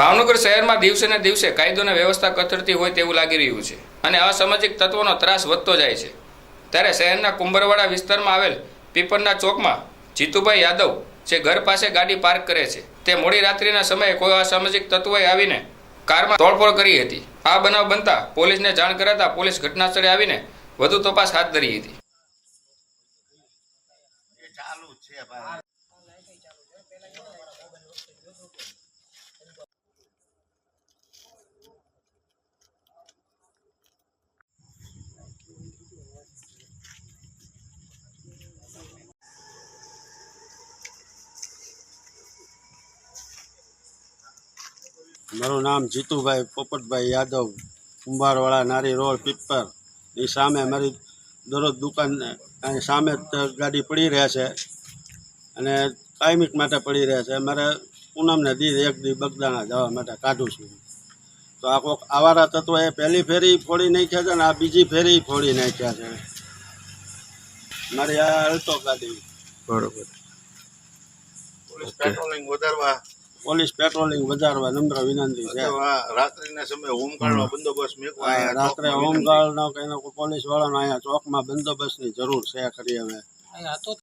ભાવનગર શહેરમાં દિવસે ને દિવસે કાયદો અને વ્યવસ્થા કથળતી હોય તેવું લાગી રહ્યું છે અને અસામાજિક તત્વોનો ત્રાસ વધતો જાય છે. ત્યારે શહેરના કુંભરવાડા વિસ્તારમાં આવેલ પીપરના ચોકમાં જીતુભાઈ યાદવ જે ઘર પાસે ગાડી પાર્ક કરે છે, તે મોડી રાત્રિના સમયે કોઈ અસામાજિક તત્વોએ આવીને કારમાં તોડફોડ કરી હતી. આ બનાવ બનતા પોલીસને જાણ કરાતા પોલીસ ઘટનાસ્થળે આવીને વધુ તપાસ હાથ ધરી હતી. મારું નામ જીતુભાઈ પોપટભાઈ યાદવ કુંભારવાળા નારી રોડ પીપર. એ સામે મારી દરરોજ દુકાન સામે ગાડી પડી રહ્યા છે અને કાયમિક માટે પડી રહ્યા છે. મારે પૂનમને દી એક દી બગદાણા જવા માટે કાઢું છું. તો આ કોઈક આવારા તત્વો એ પહેલી ફેરી ફોડી નાખ્યા છે ને આ બીજી ફેરી ફોડી નાખ્યા છે. મારી આ અલ્ટો ગાડી. બરોબર. પોલીસ પેટ્રોલિંગ વધારવા પોલીસ પેટ્રોલિંગ વધારવા નમ્ર વિનંતી છે. રાત્રિના સમયે હોમગાર્ડનો બંદોબસ્ત મેકવા રાત્રે. હોમગાર્ડનો કઈ પોલીસ વાળાનો અહીંયા ચોકમાં બંદોબસ્તની જરૂર છે ખરી હવે.